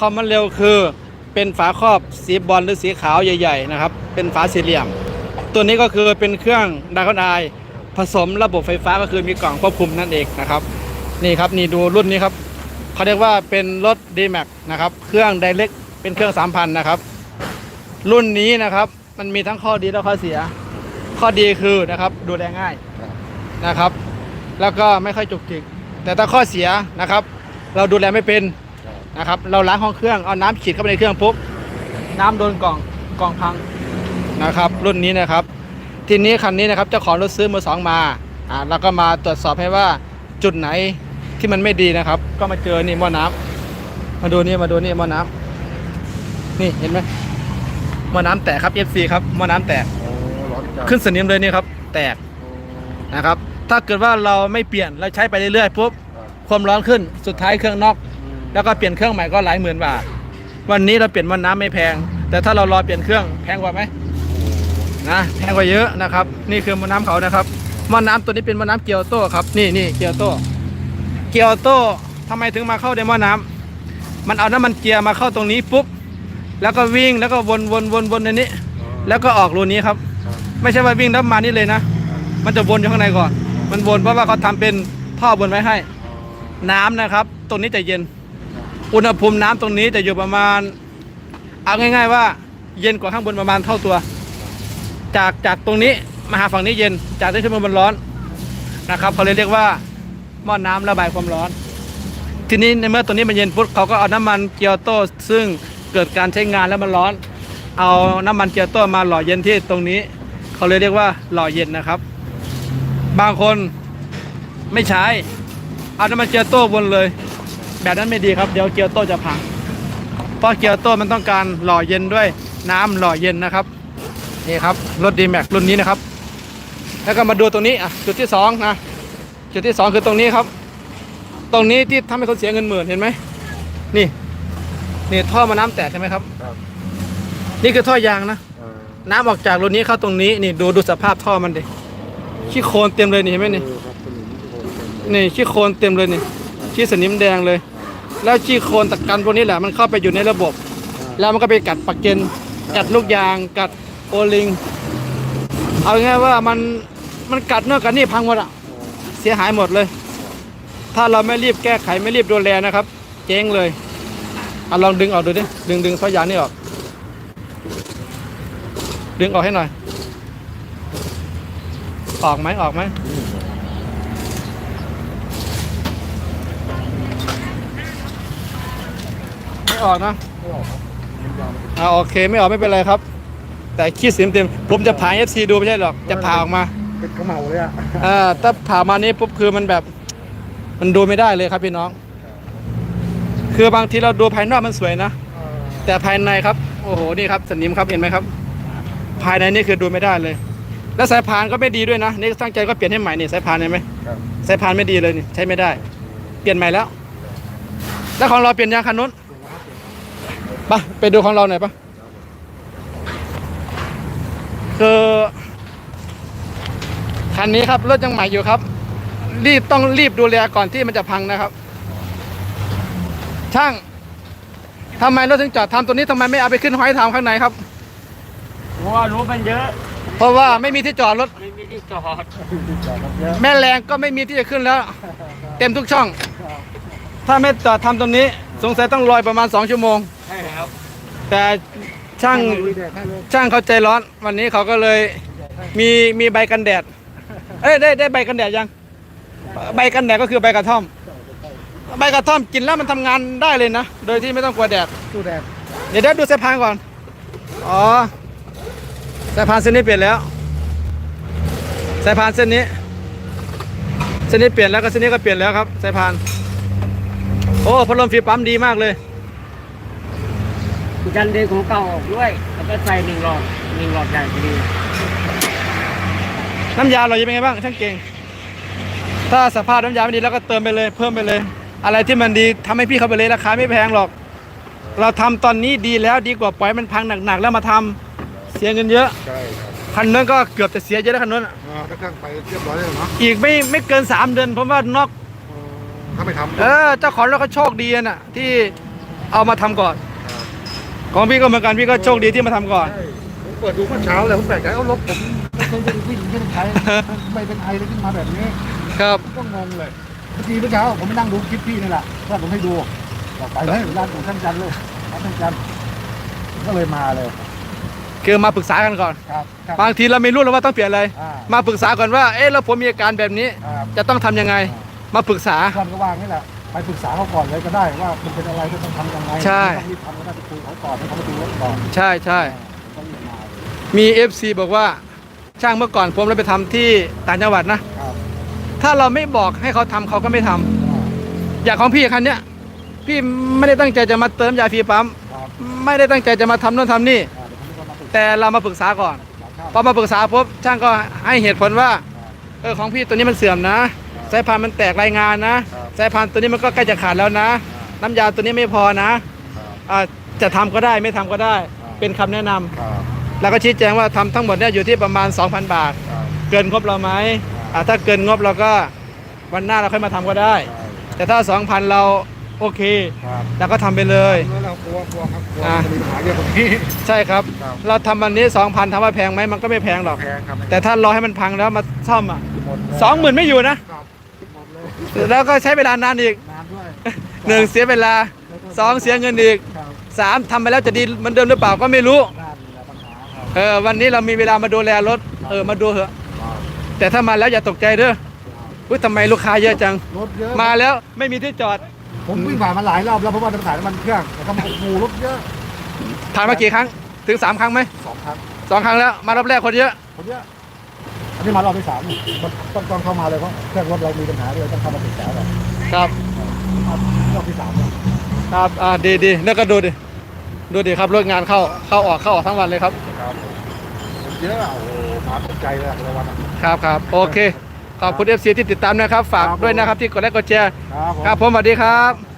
คอมมันเร็วคือเป็นฝาครอบสีบอลหรือสีขาวใหญ่ ๆ นะครับ เป็นฝาสี่เหลี่ยม ตัวนี้ก็คือเป็นเครื่องดาร์คไอผสมระบบไฟฟ้าก็คือมีกล่องควบคุมนั่นเองนะครับนี่ครับนี่ดูรุ่นนี้ครับเขาเรียกว่าเป็นรถ d m a x นะครับเครื่องไดเ c กเป็นเครื่อง 3,000 นะครับ รุ่นนี้นะครับมันมีทั้งข้อดีและข้อเสีย ข้อดีคือนะครับดูแลง่ายนะครับ แล้วก็ไม่ค่อยจุกจิกแต่ถ้าข้อเสียนะครับ เราดูแลไม่เป็น นะครับ เราล้างห้องเครื่องเอาน้ำฉีดเข้าไปในเครื่องปุ๊บน้ำโดนกล่องกล่องพังนะครับ รุ่นนี้นะครับ ทีนี้คันนี้นะครับเจ้าของรถซื้อมือสองมาอ่าแล้วก็มาตรวจสอบให้ว่าจุดไหนที่มันไม่ดีนะครับ ก็มาเจอนี่หม้อน้ำมาดูนี่มาดูนี่หม้อน้ำนี่เห็นไหมหม้อน้ำแตกครับ FC ครับหม้อน้ำแตกโอ้ร้อนจัดขึ้นสนิมเลยนี่ครับ แตกนะครับ ถ้าเกิดว่าเราไม่เปลี่ยนเราใช้ไปเรื่อยๆปุ๊บความร้อนขึ้นสุดท้ายเครื่องน็อก แล้วก็เปลี่ยนเครื่องใหม่ก็หลายหมื่นบาท วันนี้เราเปลี่ยนหม้อน้ำไม่แพง แต่ถ้าเรารอเปลี่ยนเครื่องแพงกว่าไหมนะแพงกว่าเยอะนะครับ นี่คือม้อน้ำเขานะครับม้อน้ำตัวนี้เป็นม้อน้ำเกียวโต้ครับ นี่นี่เกียวโต้เกียวโต้ทำไมถึงมาเข้าในม้อน้ำมันเอาน้ำมันเกียร์มาเข้าตรงนี้ปุ๊บแล้วก็วิ่งแล้วก็วนวนวนวนในนี้ แล้วก็ออกรูนี้ครับ ไม่ใช่ว่าวิ่งแล้วมานี่เลยนะ มันจะวนอยู่ข้างในก่อน มันวนเพราะว่าเขาทำเป็นท่อวนไว้ให้ น้ำนะครับ ตรงนี้จะเย็น อุณหภูมิน้ำตรงนี้จะอยู่ประมาณ เอาง่าย ๆ ว่า เย็นกว่าข้างบนประมาณเท่าตัว จากจากตรงนี้มาหาฝั่งนี้เย็น จากที่ขึ้นมาบนร้อนนะครับเขาเลยเรียกว่าหม้อน้ำระบายความร้อน ทีนี้ในเมื่อตัวนี้มันเย็นปุ๊บเขาก็เอาน้ำมันเกียวโต้ซึ่งเกิดการใช้งานแล้วมันร้อน เอาน้ำมันเกียวโต้มาหล่อเย็นที่ตรงนี้ เขาเลยเรียกว่าหล่อเย็นนะครับ บางคนไม่ใช้ เอาน้ำมันเกียวโต้วนเลย แบบนั้นไม่ดีครับเดี๋ยวเกียวโต้จะพัง เพราะเกียวโต้มันต้องการหล่อเย็นด้วยน้ำหล่อเย็นนะครับนี่ครับรถดีแม็กรุ่นนี้นะครับ แล้วก็มาดูตรงนี้อะจุดที่สองนะจุดที่สองคือตรงนี้ครับ ตรงนี้ที่ทำให้คนเสียเงินหมื่นเห็นไหมนี่ นี่ท่อมาน้ำแตกใช่ไหมครับครับ นี่คือท่อยางนะเออน้ำออกจากรูนี้เข้าตรงนี้นี่ดูดูสภาพท่อมันดิขี้โคลนเต็มเลยนี่เห็นไหมนี่เออครับสนิมโอ้โหเต็มเลยนี่ขี้โคลนเต็มเลยนี่ขี้สนิมแดงเลย แล้วขี้โคลนตะกันพวกนี้แหละมันเข้าไปอยู่ในระบบ แล้วมันก็ไปกัดปากเกนกัดลูกยางกัดโอลิง เอาง่ายๆว่ามันมันกัดเนื้อกัดนี่พังหมดอะเสียหายหมดเลย ถ้าเราไม่รีบแก้ไขไม่รีบดูแลนะครับ เจ๊งเลยเอาลองดึงออกดูดิดึงดึงท่อยางนี่ออก ดึงออกให้หน่อย ออกไหมออกไหมไม่ ออกนะไม่ออกครับน้ำยามันอ่าโอเคไม่ออกไม่เป็นไรครับ แต่ขี้สิมเต็มผมจะผ่าเอฟซีดูไม่ใช่หรอกจะผ่าออกมาเป็นขมเหลาเลยอะอ่าถ้าผ่ามานี้ปุ๊บคือมันแบบ มันดูไม่ได้เลยครับพี่น้อง คือบางทีเราดูภายนอกมันสวยนะเออแต่ภายในครับ โอ้โหนี่ครับสนิมครับเห็นไหมครับ ภายในนี่คือดูไม่ได้เลย แล้วสายพานก็ไม่ดีด้วยนะนี่ตั้งใจก็เปลี่ยนให้ใหม่นี่สายพานเห็นไหมครับสายพานไม่ดีเลยนี่ใช้ไม่ได้ เปลี่ยนใหม่แล้ว แล้วของเราเปลี่ยนยางคันนู้นไปไปดูของเราหน่อยปะคือคันนี้ครับรถยังใหม่อยู่ครับ รีบต้องรีบดูแลก่อนที่มันจะพังนะครับ ช่างทำไมรถถึงจอดทำตัวนี้ทำไมไม่เอาไปขึ้นห้อยทำข้างในครับ เพราะว่ารถมันเยอะ เพราะว่าไม่มีที่จอดรถไม่มีที่จอดติดจอดครับเยอะแม่แรงก็ไม่มีที่จะขึ้นแล้ว เต็มทุกช่อง ถ้าไม่จอดทำตรงนี้ สงสัยต้องรอยประมาณ2ชั่วโมง ใช่ครับแต่ช่างมีแดดให้เลยช่างเขาใจร้อน วันนี้เขาก็เลยมีมีใบกันแดด เอ้ยได้ได้ใบกันแดดยัง ใบกันแดดก็คือใบกระท่อม ใบกระท่อมกินแล้วมันทำงานได้เลยนะ โดยที่ไม่ต้องกลัวแดดตู้แดด เดี๋ยวเดี๋ยวดูสายพานก่อน อ๋อสายพานเส้นนี้เปลี่ยนแล้วสายพานเส้นนี้ เส้นนี้เปลี่ยนแล้วก็เส้นนี้ก็เปลี่ยนแล้วครับสายพาน โอ้พัดลมฟีปั๊มดีมากเลย จันเดงของเก่าออกด้วย แล้วก็ใส่หนึ่งหลอดหนึ่งหลอดใหญ่พอดีน้ำยาเราจะเป็นไงบ้างช่างเก่ง ถ้าสภาพน้ำยาไม่ดีแล้วก็เติมไปเลย เพิ่มไปเลย อะไรที่มันดีทำให้พี่เขาไปเลยราคาไม่แพงหรอก เราทำตอนนี้ดีแล้วดีกว่าปล่อยมันพังหนักๆแล้วมาทำเสียเงินเยอะใช่ครับคันนั้นก็เกือบจะเสียเยอะแล้วคันนั้นอะอ่าถ้าเครื่องไปเรียบร้อยเลยเนาะอีกไม่ไม่เกิน 3 เดือนผมว่านอกถ้าไม่ทำเออเจ้าของรถเขาโชคดีอะน่ะ ที่เอามาทำก่อน ของพี่ก็เหมือนกันพี่ก็โชคดีที่มาทำก่อน ใช่ผมเปิดดูเมื่อเช้าเลยผมแปลกใจเอารถผมไม่เคยเป็นผู้หญิงไม่เป็นใครไม่เป็นไอเลยขึ้นมาแบบนี้ครับ ก็งงเลยเมื่อกี้เมื่อเช้าผมไปนั่งดูคลิปพี่นี่แหละถ้าผมให้ดูบอกไปเลยร้านของท่านจันทร์เลยร้านท่านจันทร์ก็เลยมาเลยคือมาปรึกษากันก่อน ครับครับบางทีเราไม่รู้แล้วว่าต้องเปลี่ยนอะไร อ่ามาปรึกษาก่อนว่า เอ๊ะแล้วผมมีอาการแบบนี้ครับจะต้องทำยังไง มาปรึกษา ท่านก็วางนี่แหละ ไปปรึกษาเขาก่อนเลยก็ได้ว่ามันเป็นอะไรต้องทำยังไงใช่ ต้องรีบทำก็ได้ไปคุยเขาก่อนให้เขามาดูรถก่อนใช่ใช่ ต้องรีบมาเลยมี FC บอกว่าช่างเมื่อก่อนผมเราไปทำที่ต่างจังหวัดนะ ครับถ้าเราไม่บอกให้เขาทำเขาก็ไม่ทำอย่างของพี่คันเนี้ยพี่ไม่ได้ตั้งใจจะมาเติมยาฟรีปั๊มครับไม่ได้ตั้งใจจะมาทำนู่นทำนี่ อ่าเดี๋ยวผมจะมาปรึกษาแต่เรามาปรึกษาก่อน พอมาปรึกษาปุ๊บช่างก็ให้เหตุผลว่า เออของพี่ตัวนี้มันเสื่อมนะ สายพานมันแตกรายงานนะ สายพานตัวนี้มันก็ใกล้จะขาดแล้วนะ น้ำยาตัวนี้ไม่พอนะอ่าจะทำก็ได้ไม่ทำก็ได้ เป็นคำแนะนำครับแล้วก็ชี้แจงว่าทำทั้งหมดเนี่ยอยู่ที่ประมาณ 2,000 บาท ครับเกินงบเราไหมอ่าถ้าเกินงบเราก็วันหน้าเราค่อยมาทำก็ได้ใช่แต่ถ้า 2,000 เราโอเคครับเราก็ทำไปเลย แล้วเรากลัวกลัวครับกลัวอ่าจะมีปัญหาเยอะกว่านี้ ใช่ครับ ครับ เราทำวันนี้ 2,000ถามว่าแพงไหมมันก็ไม่แพงหรอก แพงครับแต่ถ้า รอให้มันพังแล้วมาซ่อมอะหมดเลยสองหมื่นไม่อยู่นะ ครับหมดเลย แล้วก็ใช้เวลานานอีกนานด้วยหนึ่งเสียเวลาสองเสียเงินอีกครับสามทำไปแล้วจะดีเหมือนเดิมหรือเปล่าก็ไม่รู้น่ามีปัญหาครับเออวันนี้เรามีเวลามาดูแลรถเออมาดูเถอะแต่ถ้ามาแล้วอย่าตกใจเด้ออุ้ยทำไมลูกค้าเยอะจัง รถเยอะมาแล้วไม่มีที่จอดผมวิ่งผ่านมาหลายรอบแล้วเพราะว่าจะขายน้ำมันเครื่องแต่ก็มาโอ้โหรถเยอะผ่านมากี่ครั้ง ถึงสามครั้งไหมสองครั้งสองครั้งแล้วมารอบแรกคนเยอะ คนเยอะ อันนี้มารอบที่สามมันต้องต้องเข้ามาเลยเพราะเครื่องรถเรามีปัญหาเลยต้องเข้ามาปรึกษาก่อนครับรอบที่สามเนี่ยครับอ่าดีดีแล้วก็ดูดิดูดิครับรถงานเข้าเข้าออกเข้าออกทั้งวันเลยครับครับผมเยอะอะโอ้โหมาตกใจเลยในวันอะครับครับโอเคขอบคุณเอฟซีที่ติดตามนะครับ ฝากครับผมด้วยนะครับที่กดไลค์กดแชร์ครับผมครับผมสวัสดีครับ